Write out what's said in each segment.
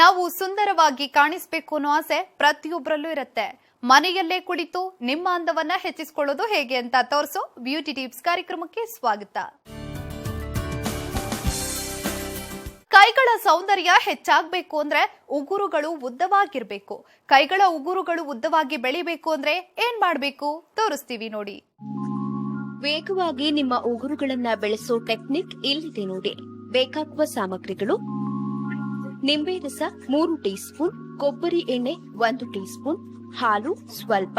ನಾವು ಸುಂದರವಾಗಿ ಕಾಣಿಸ್ಬೇಕು ಅನ್ನೋ ಆಸೆ ಪ್ರತಿಯೊಬ್ಬರಲ್ಲೂ ಇರುತ್ತೆ. ಮನೆಯಲ್ಲೇ ಕುಳಿತು ನಿಮ್ಮ ಅಂದವನ್ನ ಹೆಚ್ಚಿಸಿಕೊಳ್ಳೋದು ಹೇಗೆ ಅಂತ ತೋರಿಸೋ ಬ್ಯೂಟಿ ಟಿಪ್ಸ್ ಕಾರ್ಯಕ್ರಮಕ್ಕೆ ಸ್ವಾಗತ. ಕೈಗಳ ಸೌಂದರ್ಯ ಹೆಚ್ಚಾಗಬೇಕು ಅಂದ್ರೆ ಉಗುರುಗಳು ಉದ್ದವಾಗಿರ್ಬೇಕು. ಕೈಗಳ ಉಗುರುಗಳು ಉದ್ದವಾಗಿ ಬೆಳಿಬೇಕು ಅಂದ್ರೆ ಏನ್ ಮಾಡ್ಬೇಕು? ತೋರಿಸ್ತೀವಿ ನೋಡಿ. ವೇಗವಾಗಿ ನಿಮ್ಮ ಉಗುರುಗಳನ್ನ ಬೆಳೆಸೋ ಟೆಕ್ನಿಕ್ ಇಲ್ಲಿದೆ ನೋಡಿ. ಬೇಕಾಗುವ ಸಾಮಗ್ರಿಗಳು ನಿಂಬೆ ರಸ ಮೂರು ಟೀ ಸ್ಪೂನ್ ಕೊಬ್ಬರಿ ಎಣ್ಣೆ ಒಂದು ಟೀ ಸ್ಪೂನ್ ಹಾಲು ಸ್ವಲ್ಪ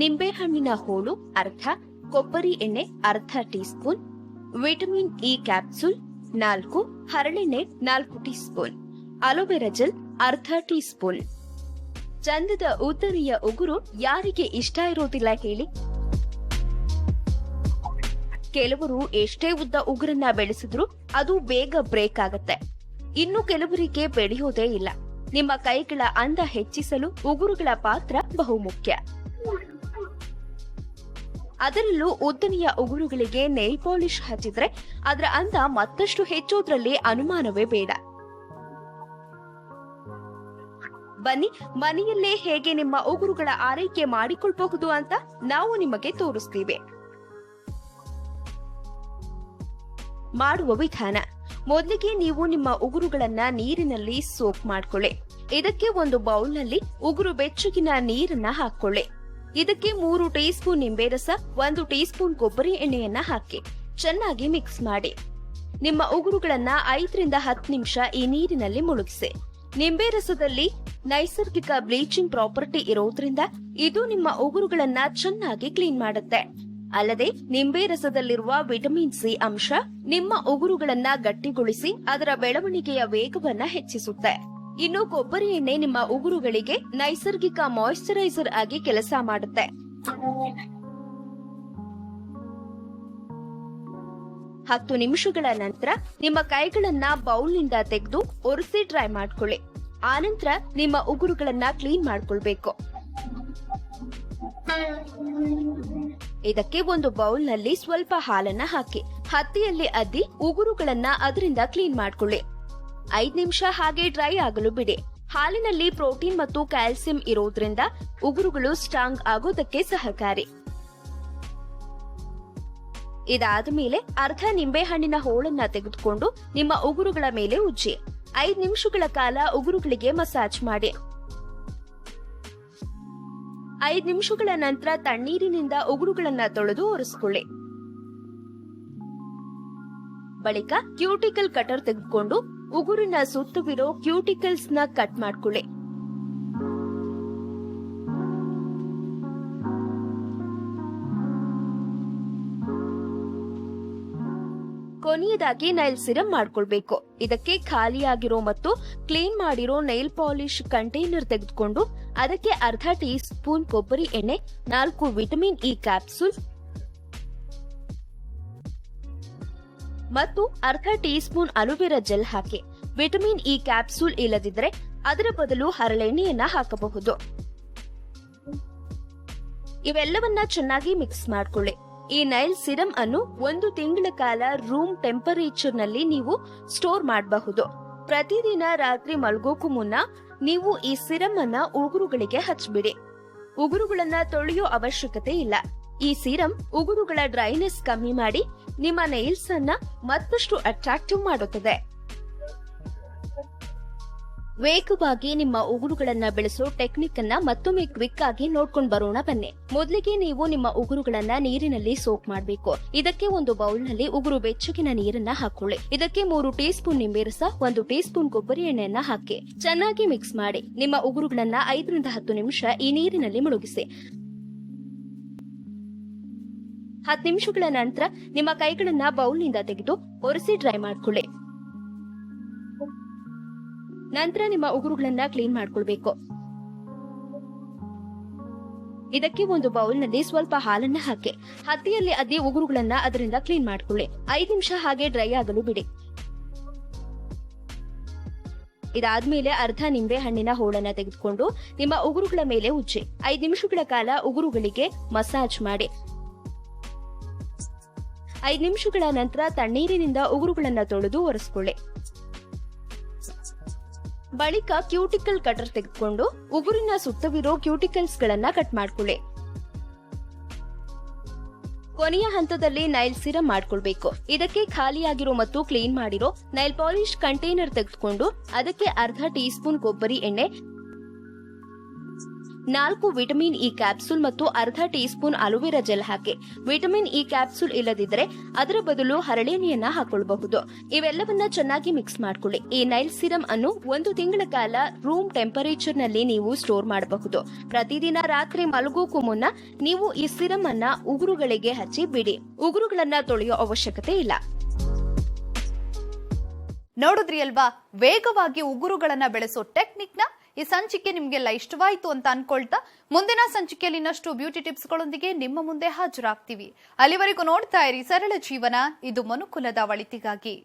ನಿಂಬೆಹಣ್ಣಿನ ಹೋಳು ಅರ್ಧ, ಕೊಬ್ಬರಿ ಎಣ್ಣೆ ಅರ್ಧ teaspoon vitamin E capsule ನಾಲ್ಕು, ಹರಳೆಣ್ಣೆ ನಾಲ್ಕು ಟೀ ಸ್ಪೂನ್ ಅಲೋವೆರಾ ಜೆಲ್ ಅರ್ಧ ಟೀ ಸ್ಪೂನ್ ಚಂದದ ಉದ್ದನೆಯ ಉಗುರು ಯಾರಿಗೆ ಇಷ್ಟ ಇರೋದಿಲ್ಲ ಹೇಳಿ. ಕೆಲವರು ಎಷ್ಟೇ ಉದ್ದ ಉಗುರನ್ನ ಬೆಳೆಸಿದ್ರು ಅದು ಬೇಗ ಬ್ರೇಕ್ ಆಗತ್ತೆ. ಇನ್ನು ಕೆಲವರಿಗೆ ಬೆಳೆಯೋದೇ ಇಲ್ಲ. ನಿಮ್ಮ ಕೈಗಳ ಅಂದ ಹೆಚ್ಚಿಸಲು ಉಗುರುಗಳ ಪಾತ್ರ ಬಹುಮುಖ್ಯ. ಅದರಲ್ಲೂ ಉದ್ದನೆಯ ಉಗುರುಗಳಿಗೆ ನೇಲ್ ಪಾಲಿಶ್ ಹಚ್ಚಿದ್ರೆ ಅದರ ಅಂದ ಮತ್ತಷ್ಟು ಹೆಚ್ಚೋದ್ರಲ್ಲಿ ಅನುಮಾನವೇ ಬೇಡ. ಬನ್ನಿ, ಮನೆಯಲ್ಲೇ ಹೇಗೆ ನಿಮ್ಮ ಉಗುರುಗಳ ಆರೈಕೆ ಮಾಡಿಕೊಳ್ಬಹುದು ಅಂತ ನಾವು ನಿಮಗೆ ತೋರಿಸ್ತೀವಿ. ಮಾಡುವ ವಿಧಾನ. ಮೊದಲಿಗೆ ನೀವು ನಿಮ್ಮ ಉಗುರುಗಳನ್ನ ನೀರಿನಲ್ಲಿ ಸೋಪ್ ಮಾಡ್ಕೊಳ್ಳಿ. ಇದಕ್ಕೆ ಒಂದು ಬೌಲ್ನಲ್ಲಿ ಉಗುರು ಬೆಚ್ಚಗಿನ ನೀರನ್ನ ಹಾಕೊಳ್ಳಿ ಇದಕ್ಕೆ ಮೂರು ಟೀ ಸ್ಪೂನ್ ನಿಂಬೆ ರಸ ಒಂದು ಟೀ ಸ್ಪೂನ್ ಕೊಬ್ಬರಿ ಎಣ್ಣೆಯನ್ನ ಹಾಕಿ. ಚೆನ್ನಾಗಿ ಮಿಕ್ಸ್ ಮಾಡಿ. ನಿಮ್ಮ ಉಗುರುಗಳನ್ನ ಐದರಿಂದ ಹತ್ತು ನಿಮಿಷ ಈ ನೀರಿನಲ್ಲಿ ಮುಳುಗಿಸಿ. ನಿಂಬೆ ರಸದಲ್ಲಿ ನೈಸರ್ಗಿಕ ಬ್ಲೀಚಿಂಗ್ ಪ್ರಾಪರ್ಟಿ ಇರೋದ್ರಿಂದ ಇದು ನಿಮ್ಮ ಉಗುರುಗಳನ್ನ ಚೆನ್ನಾಗಿ ಕ್ಲೀನ್ ಮಾಡುತ್ತೆ. ಅಲ್ಲದೆ ನಿಂಬೆ ರಸದಲ್ಲಿರುವ ವಿಟಮಿನ್ ಸಿ ಅಂಶ ನಿಮ್ಮ ಉಗುರುಗಳನ್ನ ಗಟ್ಟಿಗೊಳಿಸಿ ಅದರ ಬೆಳವಣಿಗೆಯ ವೇಗವನ್ನ ಹೆಚ್ಚಿಸುತ್ತೆ. ಇನ್ನು ಕೊಬ್ಬರಿ ಎಣ್ಣೆ ನಿಮ್ಮ ಉಗುರುಗಳಿಗೆ ನೈಸರ್ಗಿಕ ಮಾಯಿಶ್ಚರೈಸರ್ ಆಗಿ ಕೆಲಸ ಮಾಡುತ್ತೆ. ಹತ್ತು ನಿಮಿಷಗಳ ನಂತರ ನಿಮ್ಮ ಕೈಗಳನ್ನ ಬೌಲ್ನಿಂದ ತೆಗೆದು ಒರೆಸಿ ಡ್ರೈ ಮಾಡ್ಕೊಳ್ಳಿ. ಆನಂತರ ನಿಮ್ಮ ಉಗುರುಗಳನ್ನ ಕ್ಲೀನ್ ಮಾಡ್ಕೊಳ್ಬೇಕು. ಇದಕ್ಕೆ ಒಂದು ಬೌಲ್ನಲ್ಲಿ ಸ್ವಲ್ಪ ಹಾಲನ್ನ ಹಾಕಿ. ಹತ್ತಿಯಲ್ಲಿ ಅದ್ದಿ ಉಗುರುಗಳನ್ನ ಅದರಿಂದ ಕ್ಲೀನ್ ಮಾಡ್ಕೊಳ್ಳಿ. ಐದ್ ನಿಮಿಷ ಹಾಗೆ ಡ್ರೈ ಆಗಲು ಬಿಡಿ. ಹಾಲಿನಲ್ಲಿ ಪ್ರೋಟೀನ್ ಮತ್ತು ಕ್ಯಾಲ್ಸಿಯಂ ಇರೋದ್ರಿಂದ ಉಗುರುಗಳು ಸ್ಟ್ರಾಂಗ್ ಆಗೋದಕ್ಕೆ ಸಹಕಾರಿ. ಇದಾದ ಮೇಲೆ ಅರ್ಧ ನಿಂಬೆಹಣ್ಣಿನ ಹೋಳನ್ನ ತೆಗೆದುಕೊಂಡು ನಿಮ್ಮ ಉಗುರುಗಳ ಮೇಲೆ ಉಜ್ಜಿ. ಐದ್ ನಿಮಿಷಗಳ ಕಾಲ ಉಗುರುಗಳಿಗೆ ಮಸಾಜ್ ಮಾಡಿ. ಐದ್ ನಿಮಿಷಗಳ ನಂತರ ತಣ್ಣೀರಿನಿಂದ ಉಗುರುಗಳನ್ನ ತೊಳೆದು ಒರೆಸ್ಕೊಳ್ಳಿ. ಬಳಿಕ ಕ್ಯೂಟಿಕಲ್ ಕಟರ್ ತೆಗೆದುಕೊಂಡು ಉಗುರಿನ ಸುತ್ತವಿರೋ ಕ್ಯೂಟಿಕಲ್ಸ್ನ ಕಟ್ ಮಾಡ್ಕೊಳ್ಳಿ. ಕೊನೆಯದಾಗಿ ನೈಲ್ ಸಿರಮ್ ಮಾಡ್ಕೊಳ್ಬೇಕು. ಇದಕ್ಕೆ ಖಾಲಿಯಾಗಿರೋ ಮತ್ತು ಕ್ಲೀನ್ ಮಾಡಿರೋ ನೈಲ್ ಪಾಲಿಶ್ ಕಂಟೈನರ್ ತೆಗೆದುಕೊಂಡು ಅದಕ್ಕೆ ಅರ್ಧ ಟೀ ಸ್ಪೂನ್ ಕೊಬ್ಬರಿ ಎಣ್ಣೆ, ನಾಲ್ಕು ವಿಟಮಿನ್ ಇ ಕ್ಯಾಪ್ಸೂಲ್ ಮತ್ತು ಅರ್ಧ ಟೀ ಸ್ಪೂನ್ ಅಲೋವೆರಾ ಜೆಲ್ ಹಾಕಿ. ವಿಟಮಿನ್ ಇ ಕ್ಯಾಪ್ಸೂಲ್ ಇಲ್ಲದಿದ್ದರೆ ಅದರ ಬದಲು ಹರಳೆಣ್ಣೆಯನ್ನ ಹಾಕಬಹುದು. ಇವೆಲ್ಲವನ್ನ ಚೆನ್ನಾಗಿ ಮಿಕ್ಸ್ ಮಾಡ್ಕೊಳ್ಳಿ. ಈ ನೈಲ್ ಸಿರಮ್ ಅನ್ನು ಒಂದು ತಿಂಗಳ ಕಾಲ ರೂಮ್ ಟೆಂಪರೇಚರ್ನಲ್ಲಿ ನೀವು ಸ್ಟೋರ್ ಮಾಡಬಹುದು. ಪ್ರತಿದಿನ ರಾತ್ರಿ ಮಲ್ಗೋಕು ಮುನ್ನ ನೀವು ಈ ಸಿರಮ್ ಅನ್ನ ಉಗುರುಗಳಿಗೆ ಹಚ್ಚಬಿಡಿ ಉಗುರುಗಳನ್ನ ತೊಳೆಯೋ ಅವಶ್ಯಕತೆ ಇಲ್ಲ. ಈ ಸಿರಮ್ ಉಗುರುಗಳ ಡ್ರೈನೆಸ್ ಕಮ್ಮಿ ಮಾಡಿ ನಿಮ್ಮ ನೈಲ್ಸ್ ಅನ್ನ ಮತ್ತಷ್ಟು ಅಟ್ರಾಕ್ಟಿವ್ ಮಾಡುತ್ತದೆ. ವೇಗವಾಗಿ ನಿಮ್ಮ ಉಗುರುಗಳನ್ನ ಬೆಳೆಸೋ ಟೆಕ್ನಿಕ್ ಅನ್ನ ಮತ್ತೊಮ್ಮೆ ಕ್ವಿಕ್ ಆಗಿ ನೋಡ್ಕೊಂಡ್ ಬರೋಣ ಬನ್ನಿ. ಮೊದಲಿಗೆ ನೀವು ನಿಮ್ಮ ಉಗುರುಗಳನ್ನ ನೀರಿನಲ್ಲಿ ಸೋಕ್ ಮಾಡಬೇಕು. ಇದಕ್ಕೆ ಒಂದು ಬೌಲ್ನಲ್ಲಿ ಉಗುರು ಬೆಚ್ಚಗಿನ ನೀರನ್ನ ಹಾಕೊಳ್ಳಿ. ಇದಕ್ಕೆ ಮೂರು ಟೀ ಸ್ಪೂನ್ ನಿಂಬೆ ರಸ ಒಂದು ಟೀ ಸ್ಪೂನ್ ಕೊಬ್ಬರಿ ಎಣ್ಣೆಯನ್ನ ಹಾಕಿ. ಚೆನ್ನಾಗಿ ಮಿಕ್ಸ್ ಮಾಡಿ. ನಿಮ್ಮ ಉಗುರುಗಳನ್ನ ಐದರಿಂದ ಹತ್ತು ನಿಮಿಷ ಈ ನೀರಿನಲ್ಲಿ ಮುಳುಗಿಸಿ. ಹತ್ತು ನಿಮಿಷಗಳ ನಂತರ ನಿಮ್ಮ ಕೈಗಳನ್ನ ಬೌಲ್ನಿಂದ ತೆಗೆದು ಒರೆಸಿ ಡ್ರೈ ಮಾಡ್ಕೊಳ್ಳಿ. ನಂತರ ನಿಮ್ಮ ಉಗುರುಗಳನ್ನ ಕ್ಲೀನ್ ಮಾಡ್ಕೊಳ್ಬೇಕು. ಇದಕ್ಕೆ ಒಂದು ಬೌಲ್ನಲ್ಲಿ ಸ್ವಲ್ಪ ಹಾಲನ್ನ ಹಾಕಿ. ಹತ್ತಿಯಲ್ಲಿ ಅದೇ ಉಗುರುಗಳನ್ನ ಅದರಿಂದ ಕ್ಲೀನ್ ಮಾಡ್ಕೊಳ್ಳಿ. ಐದು ನಿಮಿಷ ಹಾಗೆ ಡ್ರೈ ಆಗಲು ಬಿಡಿ. ಇದಾದ್ಮೇಲೆ ಅರ್ಧ ನಿಂಬೆ ಹಣ್ಣಿನ ಹೋಳನ್ನ ತೆಗೆದುಕೊಂಡು ನಿಮ್ಮ ಉಗುರುಗಳ ಮೇಲೆ ಉಜ್ಜಿ. ಐದು ನಿಮಿಷಗಳ ಕಾಲ ಉಗುರುಗಳಿಗೆ ಮಸಾಜ್ ಮಾಡಿ. ಐದು ನಿಮಿಷಗಳ ನಂತರ ತಣ್ಣೀರಿನಿಂದ ಉಗುರುಗಳನ್ನ ತೊಳೆದು ಒರೆಸ್ಕೊಳ್ಳಿ. ಬಳಿಕ ಕ್ಯೂಟಿಕಲ್ ಕಟರ್ ತೆಗೆದುಕೊಂಡು ಉಗುರಿನ ಸುತ್ತವಿರೋ ಕ್ಯೂಟಿಕಲ್ಸ್ ಗಳನ್ನ ಕಟ್ ಮಾಡ್ಕೊಳ್ಳಿ. ಕೊನೆಯ ಹಂತದಲ್ಲಿ ನೈಲ್ ಸಿರಮ್ ಮಾಡ್ಕೊಳ್ಬೇಕು. ಇದಕ್ಕೆ ಖಾಲಿಯಾಗಿರೋ ಮತ್ತು ಕ್ಲೀನ್ ಮಾಡಿರೋ ನೈಲ್ ಪಾಲಿಶ್ ಕಂಟೈನರ್ ತೆಗೆದುಕೊಂಡು ಅದಕ್ಕೆ ಅರ್ಧ ಟೀ ಸ್ಪೂನ್ ಕೊಬ್ಬರಿ ಎಣ್ಣೆ ನಾಲ್ಕು ವಿಟಮಿನ್ ಇ ಕ್ಯಾಪ್ಸೂಲ್ ಮತ್ತು ಅರ್ಧ ಟೀ ಸ್ಪೂನ್ ಅಲೋವೆರಾ ಜೆಲ್ ಹಾಕಿ. ವಿಟಮಿನ್ ಇ ಕ್ಯಾಪ್ಸೂಲ್ ಇಲ್ಲದಿದ್ದರೆ ಅದರ ಬದಲು ಹರಳೆಣ್ಣೆಯನ್ನ ಹಾಕೊಳ್ಳಬಹುದು ಇವೆಲ್ಲವನ್ನ ಚೆನ್ನಾಗಿ ಮಿಕ್ಸ್ ಮಾಡ್ಕೊಳ್ಳಿ. ಈ ನೈಲ್ ಸಿರಮ್ ಅನ್ನು ಒಂದು ತಿಂಗಳ ಕಾಲ ರೂಮ್ ಟೆಂಪರೇಚರ್ನಲ್ಲಿ ನೀವು ಸ್ಟೋರ್ ಮಾಡಬಹುದು. ಪ್ರತಿದಿನ ರಾತ್ರಿ ಮಲಗೋಕು ಮುನ್ನ ನೀವು ಈ ಸಿರಮ್ ಅನ್ನ ಉಗುರುಗಳಿಗೆ ಹಚ್ಚಿ ಬಿಡಿ. ಉಗುರುಗಳನ್ನ ತೊಳೆಯೋ ಅವಶ್ಯಕತೆ ಇಲ್ಲ. ನೋಡಿದ್ರಿ ಅಲ್ವಾ? ವೇಗವಾಗಿ ಉಗುರುಗಳನ್ನ ಬೆಳೆಸೋ ಟೆಕ್ನಿಕ್ನ ಈ ಸಂಚಿಕೆ ನಿಮ್ಗೆಲ್ಲ ಇಷ್ಟವಾಯಿತು ಅಂತ ಅನ್ಕೊಳ್ತಾ ಮುಂದಿನ ಸಂಚಿಕೆಯಲ್ಲಿ ಇನ್ನಷ್ಟು ಬ್ಯೂಟಿ ಟಿಪ್ಸ್ಗಳೊಂದಿಗೆ ನಿಮ್ಮ ಮುಂದೆ ಹಾಜರಾಗ್ತೀವಿ. ಅಲ್ಲಿವರೆಗೂ ನೋಡ್ತಾ ಇರಿ ಸರಳ ಜೀವನ, ಇದು ಮನುಕುಲದ ಒಳಿತಿಗಾಗಿ.